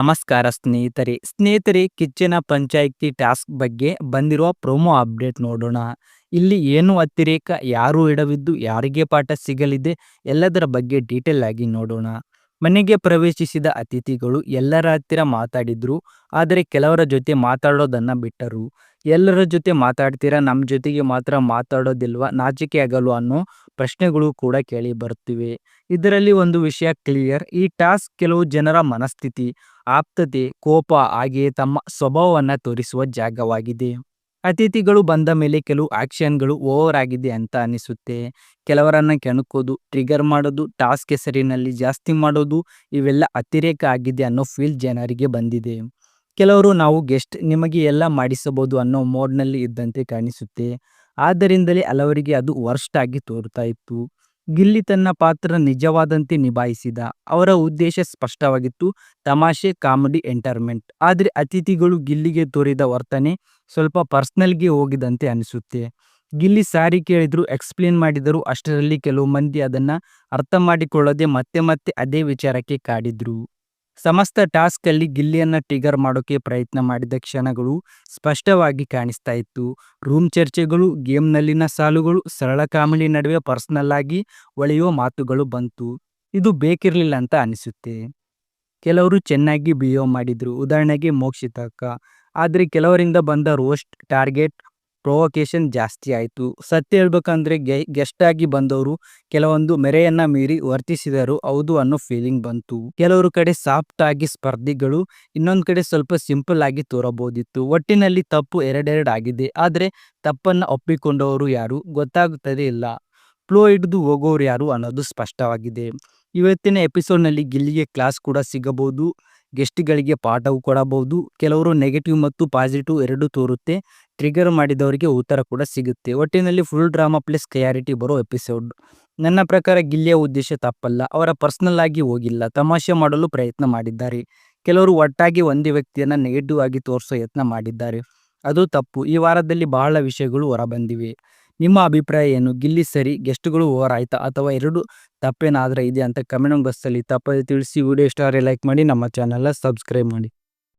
ನಮಸ್ಕಾರ ಸ್ನೇಹಿತರೆ. ಸ್ನೇಹಿತರೆ, ಕಿಚ್ಚನ ಪಂಚಾಯಿತಿ ಟಾಸ್ಕ್ ಬಗ್ಗೆ ಬಂದಿರುವ ಪ್ರೊಮೋ ಅಪ್ಡೇಟ್ ನೋಡೋಣ. ಇಲ್ಲಿ ಏನು ಅತಿರೇಕ, ಯಾರು ಇಡವಿದ್ದು, ಯಾರಿಗೆ ಪಾಠ ಸಿಗಲಿದೆ, ಎಲ್ಲದರ ಬಗ್ಗೆ ಡೀಟೇಲ್ ಆಗಿ ನೋಡೋಣ. ಮನೆಗೆ ಪ್ರವೇಶಿಸಿದ ಅತಿಥಿಗಳು ಎಲ್ಲರ ಹತ್ತಿರ ಮಾತಾಡಿದ್ರು, ಆದರೆ ಕೆಲವರ ಜೊತೆ ಮಾತಾಡೋದನ್ನ ಬಿಟ್ಟರು. ಎಲ್ಲರ ಜೊತೆ ಮಾತಾಡ್ತೀರಾ ನಮ್ಮ ಜೊತೆಗೆ ಮಾತ್ರ ಮಾತಾಡೋದಿಲ್ವಾ, ನಾಚಿಕೆ ಆಗಲು ಅನ್ನೋ ಪ್ರಶ್ನೆಗಳು ಕೂಡ ಕೇಳಿ ಬರುತ್ತಿವೆ. ಇದರಲ್ಲಿ ಒಂದು ವಿಷಯ ಕ್ಲಿಯರ್. ಈ ಟಾಸ್ಕ್ ಕೆಲವು ಜನರ ಮನಸ್ಥಿತಿ, ಆಪ್ತತೆ, ಕೋಪ ಹಾಗೆಯೇ ತಮ್ಮ ಸ್ವಭಾವವನ್ನು ತೋರಿಸುವ ಜಾಗವಾಗಿದೆ. ಅತಿಥಿಗಳು ಬಂದ ಮೇಲೆ ಕೆಲವು ಆಕ್ಷನ್ಗಳು ಓವರ್ ಆಗಿದೆ ಅಂತ ಅನಿಸುತ್ತೆ. ಕೆಲವರನ್ನು ಕೆಣಕೋದು, ಟ್ರಿಗರ್ ಮಾಡೋದು, ಟಾಸ್ಕ್ ಹೆಸರಿನಲ್ಲಿ ಜಾಸ್ತಿ ಮಾಡೋದು ಇವೆಲ್ಲ ಅತಿರೇಕ ಆಗಿದೆ ಅನ್ನೋ ಫೀಲ್ ಜನರಿಗೆ ಬಂದಿದೆ. ಕೆಲವರು ನಾವು ಗೆಸ್ಟ್ ನಿಮಗೆ ಎಲ್ಲ ಮಾಡಿಸಬಹುದು ಅನ್ನೋ ಮೋಡ್ನಲ್ಲಿ ಇದ್ದಂತೆ ಕಾಣಿಸುತ್ತೆ. ಆದ್ದರಿಂದಲೇ ಹಲವರಿಗೆ ಅದು ವರ್ಸ್ಟ್ ಆಗಿ ತೋರುತ್ತಾ ಇತ್ತು. ಗಿಲ್ಲಿ ತನ್ನ ಪಾತ್ರ ನಿಜವಾದಂತೆ ನಿಭಾಯಿಸಿದ. ಅವರ ಉದ್ದೇಶ ಸ್ಪಷ್ಟವಾಗಿತ್ತು. ತಮಾಷೆ, ಕಾಮಿಡಿ ಎಂಟರ್ಮೆಂಟ್ ಆದರೆ ಅತಿಥಿಗಳು ಗಿಲ್ಲಿಗೆ ತೋರಿದ ವರ್ತನೆ ಸ್ವಲ್ಪ ಪರ್ಸ್ನಲ್ಗೆ ಹೋಗಿದಂತೆ ಅನಿಸುತ್ತೆ. ಗಿಲ್ಲಿ ಸಾರಿ ಕೇಳಿದ್ರು, ಎಕ್ಸ್ಪ್ಲೇನ್ ಮಾಡಿದರು ಅಷ್ಟರಲ್ಲಿ ಕೆಲವು ಮಂದಿ ಅದನ್ನ ಅರ್ಥ ಮಾಡಿಕೊಳ್ಳದೆ ಮತ್ತೆ ಮತ್ತೆ ಅದೇ ವಿಚಾರಕ್ಕೆ ಕಾಡಿದ್ರು. ಸಮಸ್ತ ಟಾಸ್ಕ್ ಅಲ್ಲಿ ಗಿಲ್ಲಿಯನ್ನ ಮಾಡೋಕ್ಕೆ ಮಾಡೋಕೆ ಪ್ರಯತ್ನ ಮಾಡಿದ ಕ್ಷಣಗಳು ಸ್ಪಷ್ಟವಾಗಿ ಕಾಣಿಸ್ತಾ ಇತ್ತು. ರೂಮ್ ಚರ್ಚೆಗಳು ಗೇಮ್ನಲ್ಲಿನ ಸಾಲುಗಳು, ಸರಳ ಕಾಮಿಡಿ ನಡುವೆ ಪರ್ಸನಲ್ ಆಗಿ ಒಳೆಯುವ ಮಾತುಗಳು ಬಂತು. ಇದು ಬೇಕಿರಲಿಲ್ಲ ಅಂತ ಅನಿಸುತ್ತೆ. ಕೆಲವರು ಚೆನ್ನಾಗಿ ಬಿಹೇವ್ ಮಾಡಿದ್ರು. ಉದಾಹರಣೆಗೆ ಮೋಕ್ಷಿತಕ್ಕ. ಆದರೆ ಕೆಲವರಿಂದ ಬಂದ ರೋಸ್ಟ್ ಟಾರ್ಗೆಟ್ ಪ್ರೊವೊಕೇಶನ್ ಜಾಸ್ತಿ ಆಯಿತು. ಸತ್ಯ ಹೇಳ್ಬೇಕಂದ್ರೆ ಗೆ ಗೆಸ್ಟ್ ಆಗಿ ಬಂದವರು ಕೆಲವೊಂದು ಮೆರೆಯನ್ನ ಮೀರಿ ವರ್ತಿಸಿದರು, ಹೌದು ಅನ್ನೋ ಫೀಲಿಂಗ್ ಬಂತು. ಕೆಲವರು ಕಡೆ ಸಾಫ್ಟ್ ಆಗಿ ಸ್ಪರ್ಧಿಗಳು, ಇನ್ನೊಂದು ಕಡೆ ಸ್ವಲ್ಪ ಸಿಂಪಲ್ ಆಗಿ ತೋರಬಹುದಿತ್ತು ಒಟ್ಟಿನಲ್ಲಿ ತಪ್ಪು ಎರಡೆರಡು ಆಗಿದೆ. ಆದರೆ ತಪ್ಪನ್ನು ಒಪ್ಪಿಕೊಂಡವರು ಯಾರು? ಗೊತ್ತಾಗುತ್ತದೆ ಇಲ್ಲ. ಫ್ಲೋ ಹಿಡಿದು ಹೋಗೋರು ಯಾರು ಅನ್ನೋದು ಸ್ಪಷ್ಟವಾಗಿದೆ. ಇವತ್ತಿನ ಎಪಿಸೋಡ್ನಲ್ಲಿ ಗಿಲ್ಲಿಗೆ ಕ್ಲಾಸ್ ಕೂಡ ಸಿಗಬಹುದು ಗೆಸ್ಟ್ಗಳಿಗೆ ಪಾಠವು ಕೊಡಬಹುದು. ಕೆಲವರು ನೆಗೆಟಿವ್ ಮತ್ತು ಪಾಸಿಟಿವ್ ಎರಡು ತೋರುತ್ತೆ. ಟ್ರಿಗರ್ ಮಾಡಿದವರಿಗೆ ಉತ್ತರ ಕೂಡ ಸಿಗುತ್ತೆ. ಒಟ್ಟಿನಲ್ಲಿ ಫುಲ್ ಡ್ರಾಮಾ ಪ್ಲಸ್ ಕ್ಲಾರಿಟಿ ಬರೋ ಎಪಿಸೋಡ್ ನನ್ನ ಪ್ರಕಾರ ಗಿಲ್ಲಿಯ ಉದ್ದೇಶ ತಪ್ಪಲ್ಲ. ಅವರ ಪರ್ಸ್ನಲ್ ಆಗಿ ಹೋಗಿಲ್ಲ. ತಮಾಷೆ ಮಾಡಲು ಪ್ರಯತ್ನ ಮಾಡಿದ್ದಾರೆ. ಕೆಲವರು ಒಟ್ಟಾಗಿ ಒಂದೇ ವ್ಯಕ್ತಿಯನ್ನು ನೆಗೆಟಿವ್ ಆಗಿ ತೋರಿಸೋ ಯತ್ನ ಮಾಡಿದ್ದಾರೆ. ಅದು ತಪ್ಪು. ಈ ವಾರದಲ್ಲಿ ಬಹಳ ವಿಷಯಗಳು ಹೊರಬಂದಿವೆ. ನಿಮ್ಮ ಅಭಿಪ್ರಾಯ ಏನು? ಗಿಲ್ಲಿ ಸರಿ ಗೆಸ್ಟ್ಗಳು ಓವರ್ ಆಯ್ತಾ ಅಥವಾ ಎರಡು ತಪ್ಪೇನಾದ್ರೆ ಇದೆ ಅಂತ ಕಮೆಂಟ್ ಬಾಕ್ಸಲ್ಲಿ ತಪ್ಪದೆ ತಿಳಿಸಿ ವಿಡಿಯೋ ಇಷ್ಟ ಲೈಕ್ ಮಾಡಿ, ನಮ್ಮ ಚಾನಲ್ನ ಸಬ್ಸ್ಕ್ರೈಬ್ ಮಾಡಿ.